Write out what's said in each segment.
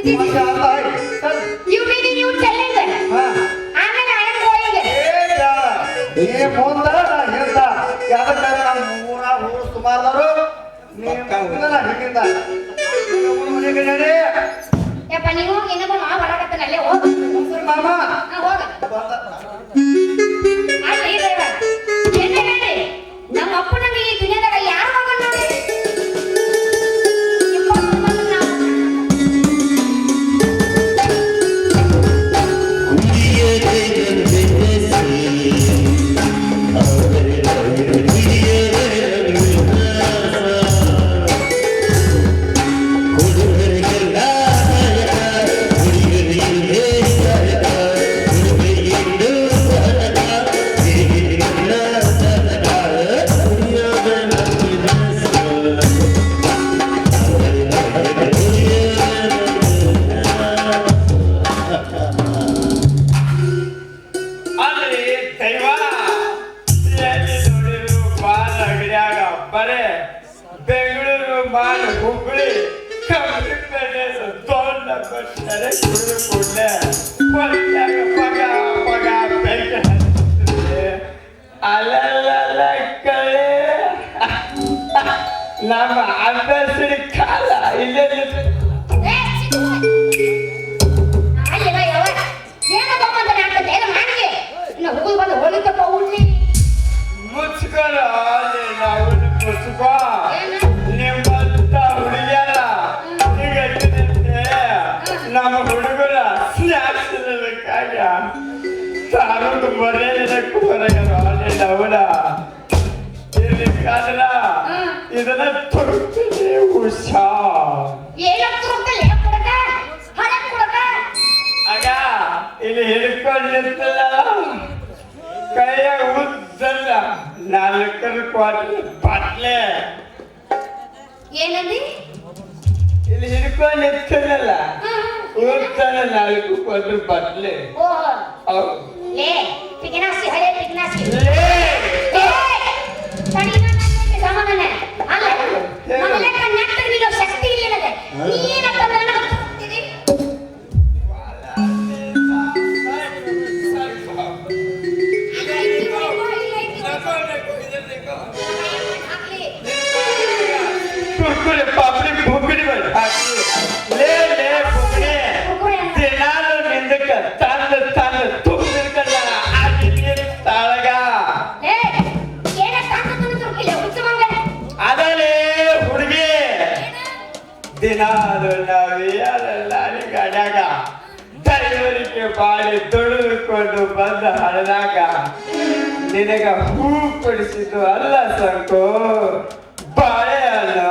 You ನೀವು ಅಲ್ಲ ಏನ್ ನಮ್ಮ ಬೆಂಕಿ ಹಚ್ಚಿದ್ರೆ ಅಲ್ಲಲ್ಲ ಕಳೆ ನಮ್ಮ ಅಭ್ಯಾಸಡಿ ಕಾಲ ಇಲ್ಲೇ ನಿಂತು ಏ, ಸಿಟ್ಟು. ಅಲ್ಲಿಗ ಯವ್ವ, ಏನೋ ತಗೊಂಬಂದಾನೆ ಆಗ್ತದೆ, ಏನೋ ಮಾಡಿಗೆ. ಇನ್ನು ಹುಡುಗ ಬಂದು ಹೋಳಿತಪ್ಪ ಉಣ್ಣಿ. ಮುಚ್ಕೊಳ್ಳೋ ನಾವು ಮುಚ್ಕೋ ನಮ್ಮ ಹುಡುಗರ ಸ್ನ್ಯಾಕ್ಸ್ ಬೇಕಾಗ ತಾನು ಮರ್ಯಾದಕ್ಕೂ ಹೊರಗರ ಅವಳ ಇರ್ಲಿಕ್ಕಾದ್ರ ಹ್ಮ್. ಇದನ್ನ ತುರುಕ್ತೀನಿ ಉಷಾ? ಆಗ ಇಲ್ಲಿ ಹಿಡ್ಕೊಂಡಿರ್ತಲ್ಲ ಕೈಯ ಉದ್ದಲ್ಲ ನಾಲ್ಕರ ಕ್ವಾರ್ಟರ್ ಬಾಟ್ಲೆ ಏನಂದಿ? ಇಲ್ಲಿ ಹಿಡ್ಕೊಂಡು ನಿಂತಲ್ಲ ಹ್ಮ್. ಉದ್ದಲ್ಲ ನಾಲ್ಕು ಕ್ವಾರ್ಟರ್ ಬಾಟ್ಲೆ ಓಹೋ, ಹೌದು. ಲೇ, ಪಿಗ್ನಾಸಿ, ಹಳೆ ಪಿಗ್ನಾಸಿ. ಲೇ! ಏ, ತಡಿ ನನ್ನ ಅನ್ನಕ್ಕೆ ಸಮಾನನೇ. ಅಲ್ಲ, ನಮ್ಮನೆ ಕಣ್ಣಾಗ್ತದೆ ನಿಲ್ಲೋ ಶಕ್ತಿ ಇಲ್ಲ ನನಗೆ. ನೀನಂತ ನನಗೆ ತುರುಕ್ತಿದಿ? ಬಾಳಿ ತೊಳೆದುಕೊಂಡು ಬಂದ ಹಳದಾಗ ನಿನಗ ಹೂ ಕೊಡಿಸಿದ್ದು ಅಲ್ಲ ಸಂಕು ಬಾಳೆಹಣ್ಣು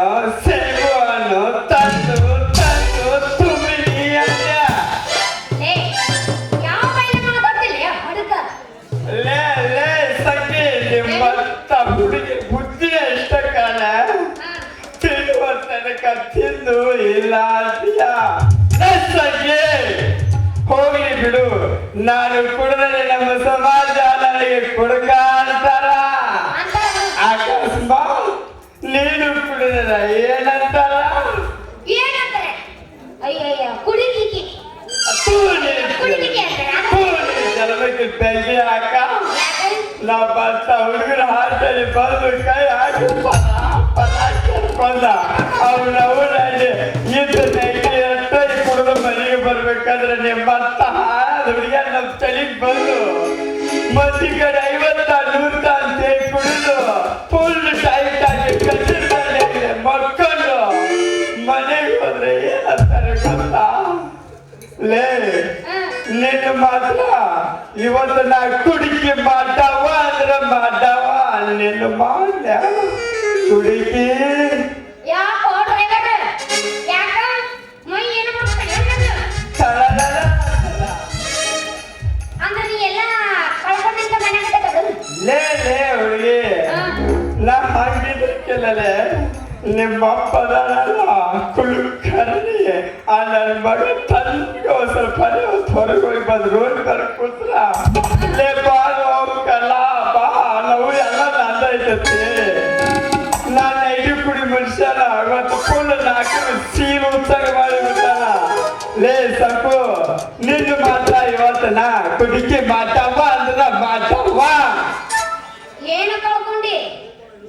ನಾನು ಕುಡಿದರೆ ನಮ್ಮ ಸಮಾಜ ನನಗೆ ಕುಡುಕ ಅಂತಾರ ಅಂತಾರ. ಅಕಸ್ಮಾತ್ ನೀನು ಕುಡಿದ ಏನಂತಾರ ಏನಂತಾರೆ? ಅಯ್ಯಯ್ಯ, ಕುಡಿಲಿಕ್ಕೆ. ತೂ ನೀನು- ಕುಡಿಲಿಕ್ಕೆ ಅಂತಾರ? ತೂ ನೀನು ಜನ್ಮಕ್ಕೆ ಬೆಂಕಿ ಹಾಕ ಯಾಕೆ? ನಾವು ಬಂತ ಹುಡುಗರ ಹಾಟಲ್ಲಿ ಬಂದು ಕೈ ಹಾಕಿ ಪದ ಪದ ಬಂದ ಅವ್ನ ಲೇ. ನಿನ್ನ ಮಾತ್ರ ಇವತ್ತು ನಾ ಕುಡಿಕೆ ಮಾಡವ ಅಂದ್ರ ಮಾಡವ ನಿನ್ನ ಮಾಡ್ಯ ಕುಡಿಕೆ. ಲೇ ಲೇ ಹುಡುಗಿ. ನಾ ಹಂಗಿದ್ದಕ್ಕೆಲ್ಲೇ ಆ ನನ್ನ ಮಗ ತನ್ನಿಗೆ ಒಂದ್ ಸ್ವಲ್ಪ ಹೊರಗೆ ಹೋಗಿ ಬಂದು ರೋಡ್ ಬರ ಕೂತ್ರ ಲೇ ಬಾ ಕಲಾ ಬಾ. ನಾವು ಎಲ್ಲ ನಾ ನಾನು ಐದು ಕುಡಿ ಮನುಷ್ಯನ ಇವತ್ತು ಫುಲ್ ನಾಲ್ಕು ಉತ್ತರ ಉತ್ಸಾಹ ಮಾಡಿಬಿಟ್ಟಾನ ಲೇ ಸಕು ನಿನ್ನ ಮಾತ್ರ ಇವತ್ತು ನಾ ಕುಡಿಕೆ ಮಾತವ್ವ ಅಂದ್ರ ಮಾತವ್ವ ಏನು ಕಳ್ಕೊಂಡಿ?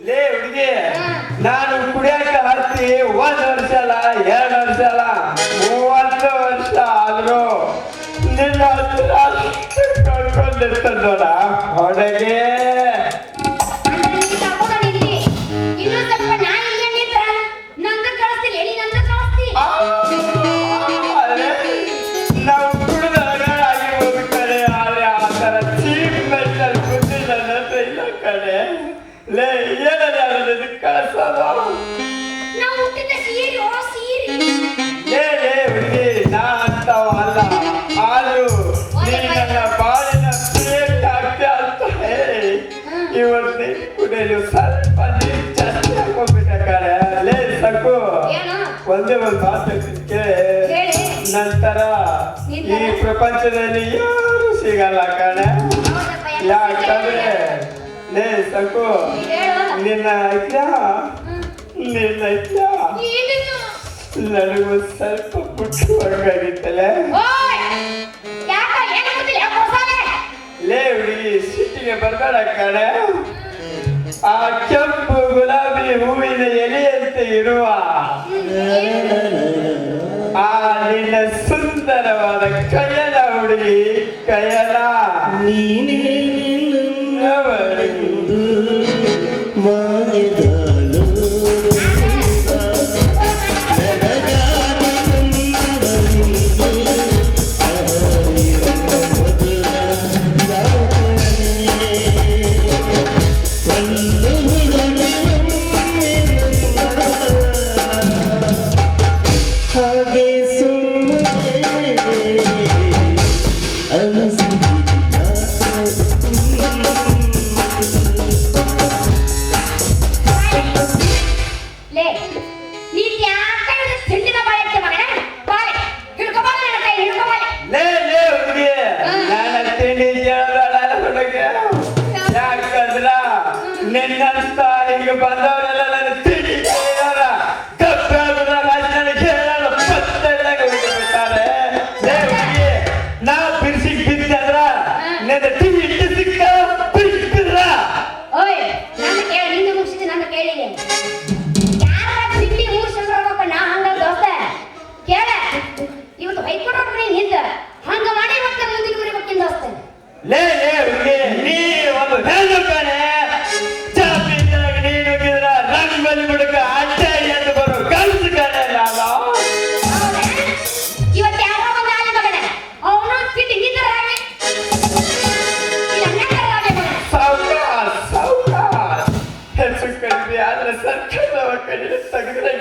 ಲೇ ಹುಡುಗಿ ನಾನು ಕುಡಿಯಕ ಹತ್ತಿ ಒಂದ್ ತಂದೋಣ ಹೊಡೆಗೆ ಇವತ್ತು ಕುಡಿಯಲು ಸ್ವಲ್ಪ ನೀರು ಜಾಸ್ತಿ ಹಾಕೊಂಡ್ಬಿಟ್ಟ ಕಡೆ ಲೇ ಸಕ್ಕು ಏನು? ಒಂದೇ ಒಂದು ಮಾತು. ನಂತರ ಈ ಪ್ರಪಂಚದಲ್ಲಿ ಯಾರು ಸಿಗಲ್ಲ ಕಣೆ. ಯಾಕಂದ್ರೆ ಲೇ ಸಕು. ನಿನ್ನ ಐತ್ಯಾ. ನಿನ್ನ ಐತ್ಯಾ? ನನಗೂ ಸ್ವಲ್ಪ ಪುಟ್ಟವಾಗಿತ್ತಲೆ ಲೇ ಹುಡುಗಿ ಸಿಟ್ಟಿಗೆ ಬರ್ಬೇಡ ಕಣೆ ಆ ಕೆಂಪು ಗುಲಾಬಿ ಹೂವಿನ ಎಲೆಯಂತೆ ಇರುವ ಹ್ಮ್, ಏನು? ಆ ನಿನ್ನ ಸುಂದರವಾದ ಕಯಲ ಹುಡುಗಿ ಕಯಲ ನೀನೇ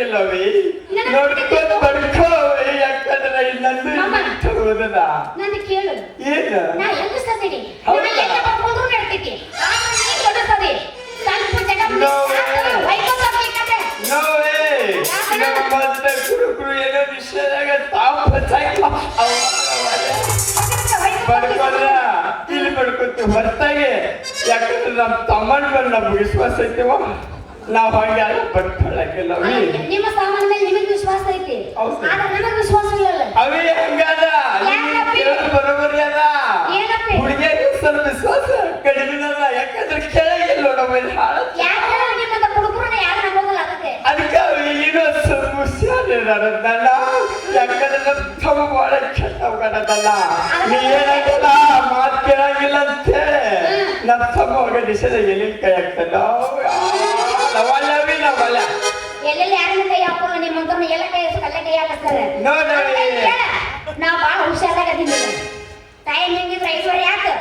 ತೆಗೆದ್ರಾಗಿಲ್ಲವಿ ನೋಡ್ಕೊಂಡು ಪಡ್ಕೋವೇ ಯಾಕಂದ್ರೆ ಇನ್ನೊಂದು ಕೇಳು. ಏನು? ನಾ ಹೌದಾ? ಆದ್ರೆ ನೀನ್ ಏನೋ ಇಲ್ಲಿ ಪಡ್ಕೊತೀವಿ ಹೊರತಾಗಿ. ಯಾಕಂದ್ರೆ ನಮ್ಮ ತಮ್ಮನ ಮೇಲೆ ನಮ್ಗೆ ವಿಶ್ವಾಸ ಐತಿವ. ನಾವು ಹಾಗೆ ಅಲ್ಲ ಬಡ್ಕೊಳ್ಳಕ್ಕಿಲ್ಲ ಅವಿ ನಿಮ್ಮ ಸಾಮಾನ್ಯ ನಿಮಗೆ ವಿಶ್ವಾಸ ಐತಿ. ಆದ್ರೆ ನನಗೆ ವಿಶ್ವಾಸ ಇಲ್ಲ ಅವೇ ಹಂಗಾದ? ಬರೋಬರಿ ಅದ? ಹುಡುಗಿಯರಿಗೆ ಸ್ವಲ್ಪ ವಿಶ್ವಾಸ ಕಡಿಮೆ ಅಲ್ಲ. ಯಾಕಂದ್ರೆ ಕೆಳಗಿಲ್ಲ ನಮ್ಮ ಅದಕ್ಕೆ. ಏನೋ ಸ್ವಲ್ಪ ಯಾಕಂದ್ರೆ ನಮ್ಮ ತಮ್ಮ ಬಹಳ ಕೆಟ್ಟ ನೀ ಏನಾಗಿಲ್ಲ? ಮಾತು ಕೇಳಂಗಿಲ್ಲ ಅಂತೆ. ನಮ್ಮ ತಮ್ಮ ಹೋಗ ಡಿಸೈನ್ ಎಲ್ಲಿ ಕೈ ಎಲ್ಲೆಲ್ಲಿ ಯಾರನ್ನ ಕೈ ಹಾಕೊಂಡು ನಿಮ್ಮ ಮಗನ ಎಲ್ಲ ಕೈ ಎಲ್ಲ ಕೈ ಹಾಕಿಸ್ತಾರೆ? ನಾವು ಭಾಳ ಹುಷಾರಾಗದಿಲ್ಲ ಟೈಮ್ ಹೆಂಗಿದ್ರೆ? ಐಶ್ವರ್ಯ ಯಾಕೆ?